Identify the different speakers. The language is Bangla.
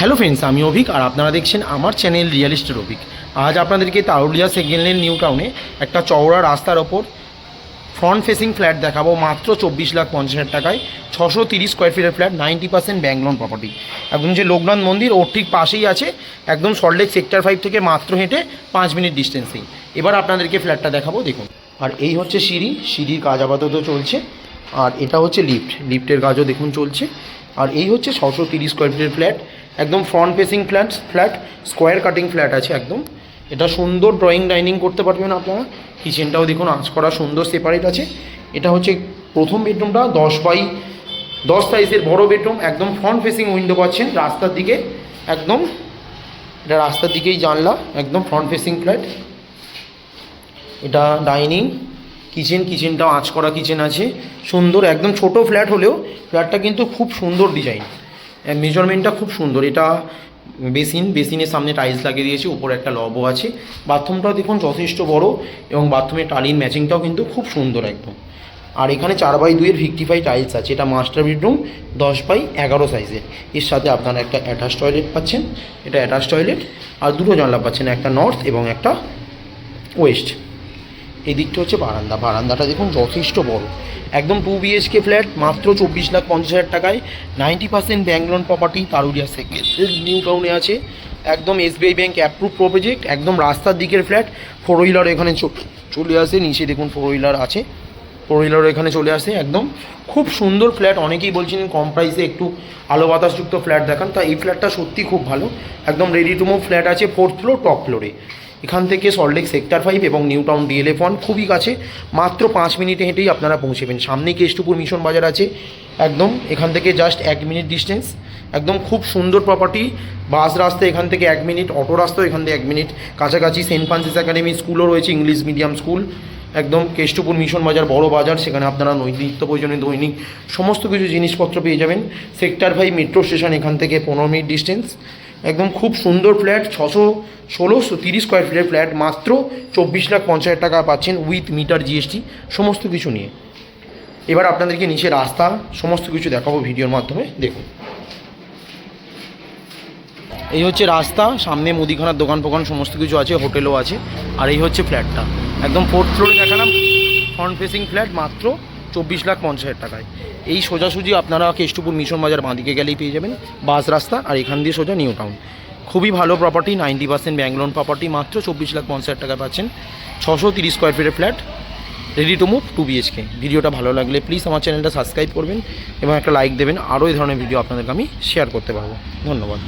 Speaker 1: হ্যালো ফ্রেন্ডস, আমি অভিক আর আপনারা দেখছেন আমার চ্যানেল রিয়ালিস্টের অভিক। আজ আপনাদেরকে তারুলিয়া সেকেন্ড লেন নিউ টাউনে একটা চওড়া রাস্তার ওপর ফ্রন্ট ফেসিং ফ্ল্যাট দেখাবো, মাত্র চব্বিশ লাখ পঞ্চাশ হাজার টাকায়, ছশো তিরিশ স্কোয়ার ফিটের flat ninety percent bank loan property একদম যে লোকনাথ মন্দির, ওর ঠিক পাশেই আছে একদম সল্টলেক সেক্টর ফাইভ থেকে মাত্র হেঁটে পাঁচ মিনিট ডিস্টেন্সেই এবার আপনাদেরকে ফ্ল্যাটটা দেখাবো, দেখুন। আর এই হচ্ছে সিঁড়ি, সিঁড়ির কাজ আপাতত চলছে। আর এটা হচ্ছে লিফট লিফটের কাজও দেখুন চলছে। আর এই হচ্ছে ছশো তিরিশ স্কোয়ার ফিটের ফ্ল্যাট একদম front facing flat flat square cutting flat আছে একদম। এটা সুন্দর ড্রয়িং ডাইনিং করতে পারবেন আপনারা। কিচেনটাও দেখুন, আঁচ করা সুন্দর সেপারেট আছে। এটা হচ্ছে প্রথম বেডরুমটা দশ বাই দশ সাইজের বড় বেডরুম একদম ফ্রন্ট ফেসিং উইন্ডো পাচ্ছেন রাস্তার দিকে। একদম এটা রাস্তার দিকেই জানলা, একদম ফ্রন্ট ফেসিং ফ্ল্যাট এটা ডাইনিং কিচেন, কিচেনটাও আঁচ করা কিচেন আছে। সুন্দর, একদম ছোট ফ্ল্যাট হলেও ফ্ল্যাটটা কিন্তু খুব সুন্দর ডিজাইন। মেজারমেন্টটা খুব সুন্দর। এটা বেসিন, বেসিনের সামনে টাইলস লাগিয়ে দিয়েছে, উপরে একটা লবও আছে। বাথরুমটাও দেখুন যথেষ্ট বড় এবং বাথরুমের টালির ম্যাচিংটাও কিন্তু খুব সুন্দর একদম। আর এখানে চার বাই দুইয়ের ভিক্টিফাই টাইলস আছে। এটা মাস্টার বেডরুম দশ বাই এগারো সাইজের এর। সাথে আপনারা একটা অ্যাটাচ টয়লেট পাচ্ছেন। এটা অ্যাটাচ টয়লেট আর দুটো জানলা পাচ্ছেন, একটা নর্থ এবং একটা ওয়েস্ট এই দিকটা হচ্ছে বারান্দা। বারান্দাটা দেখুন যথেষ্ট বড়। একদম টু বিএইচকে ফ্ল্যাট মাত্র চব্বিশ লাখ পঞ্চাশ হাজার টাকায়। Ninety percent bank loan property তারুরিয়া second new টাউনে আছে। একদম এসবিআই ব্যাঙ্ক অ্যাপ্রুভ প্রজেক্ট একদম রাস্তার দিকের ফ্ল্যাট ফোর হুইলার এখানে চলে আসে, নিচে দেখুন ফোর হুইলার আছে। ফোর হুইলার এখানে চলে আসে, একদম। খুব সুন্দর ফ্ল্যাট অনেকেই বলছেন কম প্রাইসে একটু আলো বাতাসযুক্ত ফ্ল্যাট দেখান। তা এই ফ্ল্যাটটা সত্যি খুব ভালো। একদম রেডি টু মুভ ফ্ল্যাট আছে ফোর্থ ফ্লোর টপ ফ্লোরে এখান থেকে সল্টলেক সেক্টর ফাইভ এবং নিউ টাউন ডিএলএফ ওয়ান খুবই কাছে। মাত্র পাঁচ মিনিটে হেঁটেই আপনারা পৌঁছেবেন সামনেই কেষ্টপুর মিশন বাজার আছে। একদম এখান থেকে জাস্ট এক মিনিট ডিস্টেন্স একদম খুব সুন্দর প্রপার্টি বাস রাস্তা এখান থেকে এক মিনিট অটো রাস্তাও এখান থেকে এক মিনিট। কাছাকাছি সেন্ট ফ্রান্সিস একাডেমি স্কুলও রয়েছে ইংলিশ মিডিয়াম স্কুল একদম কেষ্টপুর মিশন বাজার, বড় বাজার। সেখানে আপনারা নিত্য প্রয়োজনীয় দৈনিক সমস্ত কিছু জিনিসপত্র পেয়ে যাবেন। সেক্টর ফাইভ মেট্রো স্টেশন এখান থেকে পনেরো মিনিট ডিস্টেন্স একদম খুব সুন্দর ফ্ল্যাট, ছশো ষোলোশো তিরিশ স্কোয়ার ফিটের ফ্ল্যাট, মাত্র চব্বিশ লাখ পঞ্চাশ টাকা পাচ্ছেন উইথ মিটার জিএসটি সমস্ত কিছু নিয়ে। এবার আপনাদেরকে নিচে রাস্তা, সমস্ত কিছু দেখাবো ভিডিওর মাধ্যমে, দেখুন। এই হচ্ছে রাস্তা, সামনে মুদিখানার দোকান ফোকান সমস্ত কিছু আছে, হোটেলও আছে, আর এই হচ্ছে ফ্ল্যাটটা। একদম ফোর্থ ফ্লোরে দেখালাম ফ্রন্ট ফেসিং ফ্ল্যাট মাত্র চব্বিশ লাখ পঞ্চাশ হাজার টাকায়। এই সোজাসুজি আপনারা কেষ্টপুর মিশন বাজার বাঁদিকে গেলেই পেয়ে যাবেন। বাস রাস্তা আর এখান দিয়ে সোজা নিউ টাউন। খুবই ভালো property ninety percent bank loan property মাত্র চব্বিশ লাখ পঞ্চাশ হাজার টাকা পাচ্ছেন। ছশো তিরিশ স্কোয়ার ফিটের flat ready to move two BHK ভিডিওটা ভালো লাগলে প্লিজ আমার চ্যানেলটা সাবস্ক্রাইব করবেন এবং একটা লাইক দেবেন। আরও এই ধরনের ভিডিও আপনাদেরকে আমি শেয়ার করতে পারব। ধন্যবাদ।